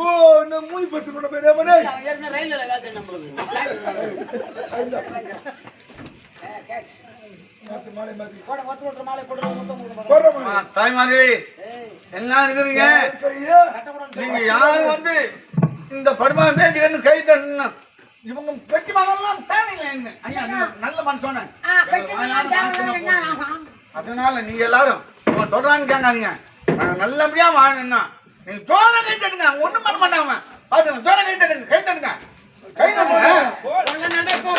ஓ நான் மூய் பத்து கூட போய் மனே? ரயில்ல வேலை நம்மளுக்கு தாய்மாரி இருக்கிறீங்க? நீங்க வந்து இந்த படுமா பேச்சுக்கன்னு கை இவங்க பெட்டி மகன்லாம் தேவையில்லை ஐயா நல்ல மனுஷன அதனால நீங்க எல்லாரும் சொல்றாங்க கேட்காதீங்க நாங்க நல்லபடியா வாழணும்னா நீங்க ஜோர கை தட்டுங்க. அவங்க ஒண்ணும் பண்ண மாட்டாங்க பாத்துங்க ஜோர கை தட்டுங்க கை தட்டுங்க. கை தட்டுங்க. கொள்ள நடக்கும்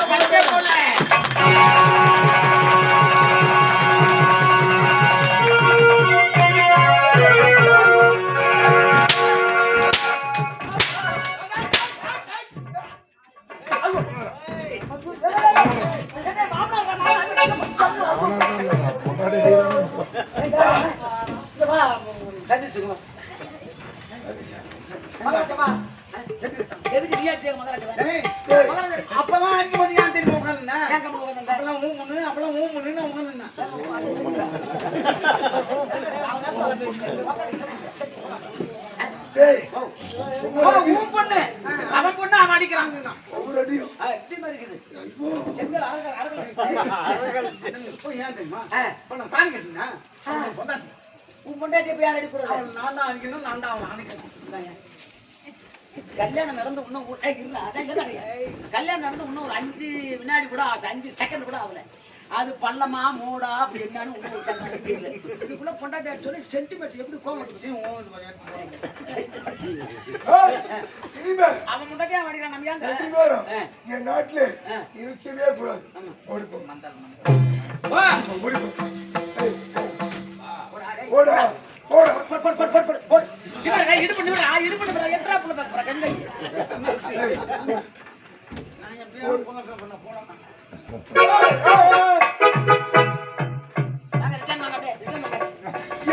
எதுக்கு நீயாச்சு மகராஜா அப்பதான் அடிக்க ஏன் தெரியுமா உட்காந்துனா அப்பெல்லாம் ஊ முன்னு அப்பெல்லாம் ஊ முன்னு பொண்ணு அவன் பொண்ணு அவன் அடிக்கிறான் தெரியுமா உன் பொண்டாட்டி போய் யார் அவன் நான் தான் அடிக்கணும் நான் தான் அவனை அடிக்கணும் கல்யாணம் நடந்து இன்னும் ஒரு கேட்டாங்க. கல்யாணம் நடந்து இன்னும் ஒரு அஞ்சு வினாடி கூட ஆச்சு அஞ்சு செகண்ட் கூட ஆகல. அது பள்ளமா மூடா அப்படி என்னன்னு இதுக்குள்ள பொண்டாட்டி அடிச்ச சொல்லி சென்டிமெண்ட் எப்படி கோவம் அவன் முன்னாடியே அவன் அடிக்கிறான் நம்ம. என் நாட்டுல. இருக்கவே கூடாது. போடா. போடா. போடா போடு, போடு, போடு, போடு, போடு, போடு. நிமிரு, டேய், இடுப்பு நிமிரு, ஆ, இடுப்பு நிமிரு, எட்ரா புள்ள பார்க்க போற, கண்ணுக்கு. ஏய், நான் எப்படியாவது பொண்ணை போனேன் வாங்க, return வாங்க, அப்படியே, return வாங்க.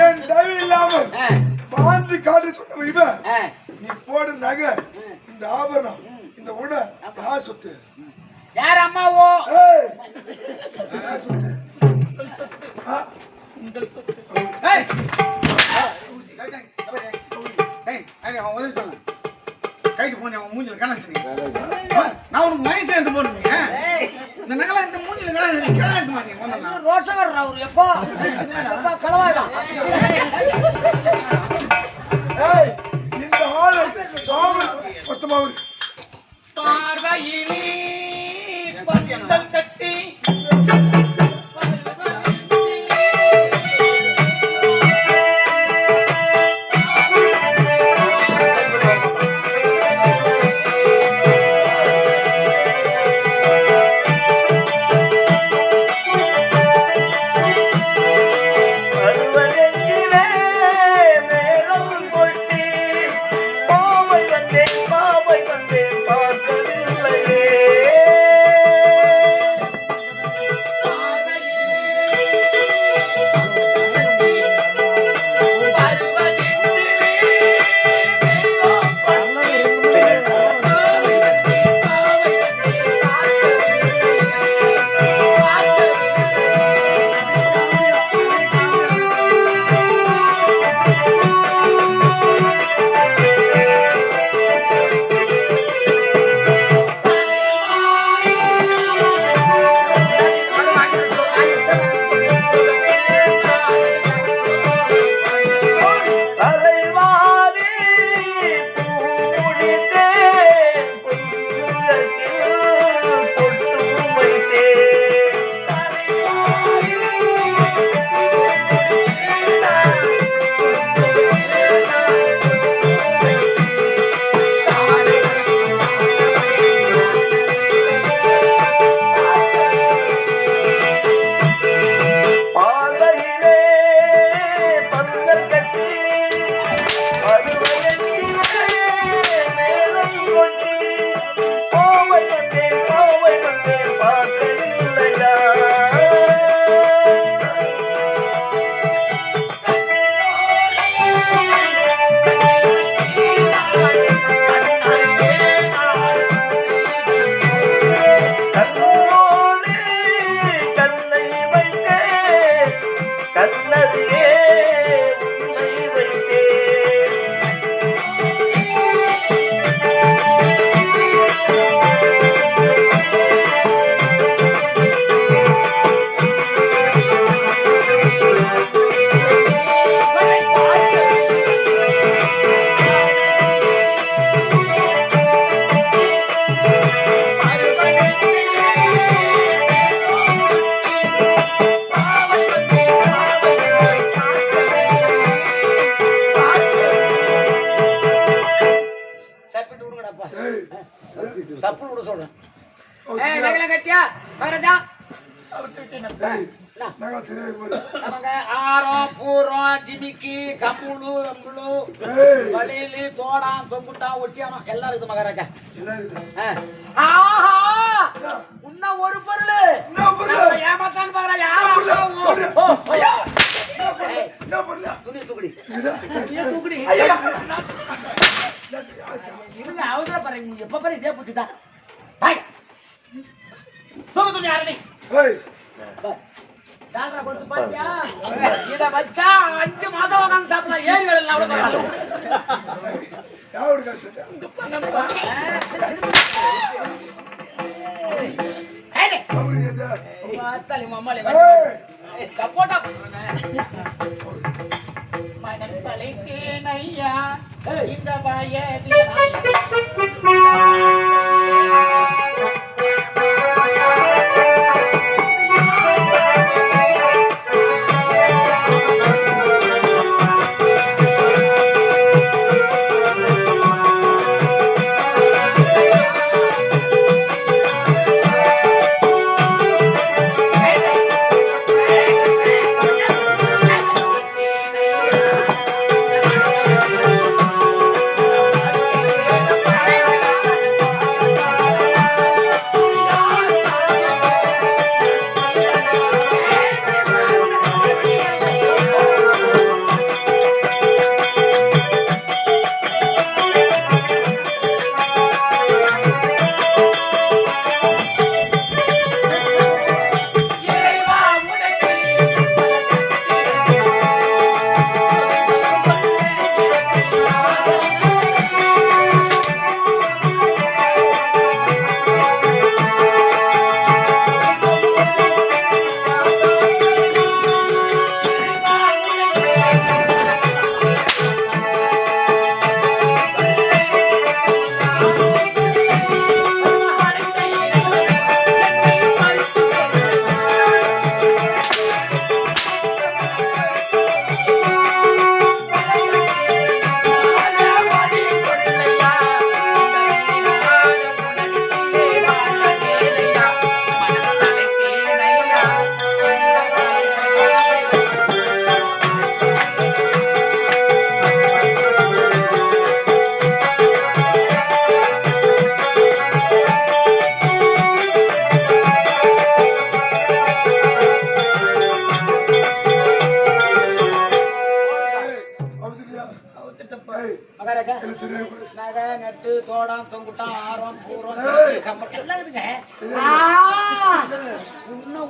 என் தயவு இல்லாம ஆ, வாழ்ந்து காட்டு சொன்ன இவன். நீ போடு நகை இந்த ஆபரணம் இந்த உடை யார் சொத்து யார் அம்மாவோ? யார் சொத்து ஏய், ஏய், அவன் உதவி சொன்னான். கைட்டு போனி அவன் மூஞ்சில கணக்கு நான் உனக்கு வயசு எடுத்து போடுவீங்க இந்த நகலை இந்த மூஞ்சில கணக்கு எடுத்து மாட்டீங்க முதல்ல ரோஷகர் அவரு எப்போ? எப்போ களவாயிடும் ஏய் இந்த ஆளு சாமி மொத்தமா ஒரு பார்வையிலே ஆரம் பூரம் ஜிமிக்கி கம்புளு வெம்புளு வளையலு தோடான் தொங்குட்டான் ஒட்டியானம் எல்லாம் இருக்குது மகாராஜா ஆஹா உன்ன ஒரு பொருள் ஏமாத்தான் மகாராஜா துணி தூக்குடி தூக்குடி இருங்க எப்ப பாரு இதே புத்தி தான் தூக்கு துணி ஆரணி டாக்டரை கொடுத்து பாத்தியா? இத வச்சா அஞ்சு மாசம் உட்காந்து சாப்பிடலாம். ஏரி வேலை எல்லாம் கூட பரவாயில்ல. யாரோட காசு இது? ஏய், டேய். அப்படி இது?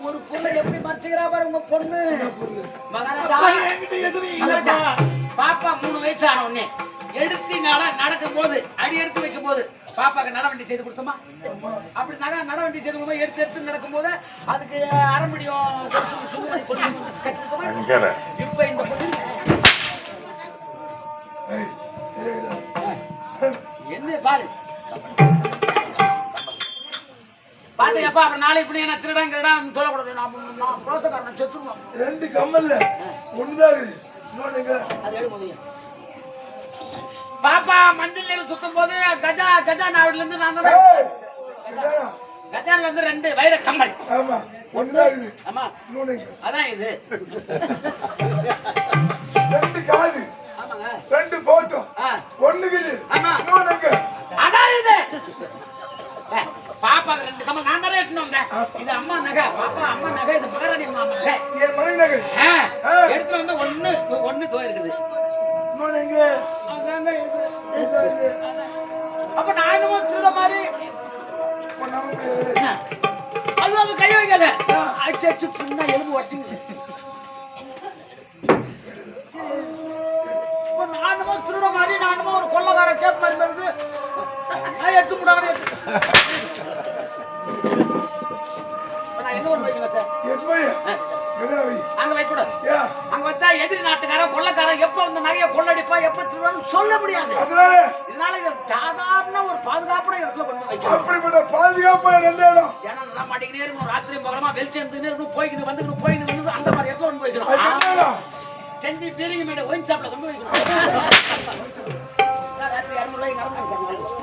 ஒரு பொண்ணு எப்படி மறைச்சுக்கிறா பாரு உங்க பொண்ணு? மகாராஜா மகாராஜா பாப்பா மூணு வயசு ஆன உடனே எடுத்து நட நடக்கும் போது அடி எடுத்து வைக்கும் போது பாப்பாக்கு நடவண்டி செய்து கொடுத்தோமா? அப்படி நகை நடவண்டி செய்து கொடுத்தோம் எடுத்து எடுத்து நடக்கும் போது அதுக்கு கட்டி கொடுத்தோமா இப்ப இந்த பாத்துக்கப்பா அப்புறம் நாளைக்கு இப்படி என்ன திருடன் திருடன் சொல்லக்கூடாது. நான் நான் புரோசக்காரன் செத்துருவோம் ரெண்டு கம்மல்ல. ஒண்ணுதான் இருக்குது இன்னொன்னு எங்க? அது எடு முதல்ல. பாப்பா மஞ்சள் நீர் சுத்தும் போது கஜா கஜா நாவில இருந்து நான் தான்? கஜான்ல இருந்து ரெண்டு வைர கம்மல். ஆமா. ஒண்ணுதான் இருக்குது ஆமா? அதான் இது. ரெண்டு காது. ஆமாங்க. ரெண்டு போட்டோம். ஆ. ஒண்ணுக்கு ஆமா. இன்னொன்னு? அதான் இது. பாப்பாக்கு ரெண்டு கம்மல். நான் இது அம்மா நகை பாப்பா அம்மா நகை இது மகாராணி அம்மா நகை. என் மணி நகை. எடுத்துட்டு வந்து ஒண்ணு ஒண்ணு தோ இருக்குது. அப்ப நான் என்னமோ திருட மாதிரி? அது அது கை வைக்காத. அடிச்சு அடிச்சு புண்ணா எலும்பு வச்சுங்குது இப்ப நான் என்னமோ திருட மாதிரி நான் என்னமோ ஒரு கொள்ளக்கார கேப் மாதிரி வருது. எடுத்து முடாங்க கூடாது ஏன்? அங்க வச்சா எதிரி நாட்டுக்காரன் கொள்ளக்காரன் எப்ப வந்து நிறைய கொள்ளடிப்பா எப்ப திருவான்னு சொல்ல முடியாது. இதனால இது சாதாரண ஒரு பாதுகாப்பான இடத்துல கொண்டு வைக்கணும். அப்படிப்பட்ட பாதுகாப்பான இடம்? ஜனம் நல்லா மாட்டிக்கினே இருக்கணும் ராத்திரி பகலமா வெளிச்சம் இருந்துன்னு இருக்கணும் போய்க்கிட்டு வந்துக்கணும் போய்க்கிட்டு வந்து அந்த மாதிரி இடத்துல கொண்டு இடம்? செஞ்சு பீரிங்க மேடம் ஒயின் ஷாப்ல கொண்டு நான் ராத்திரி இரநூறுவாய்க்கு நடந்து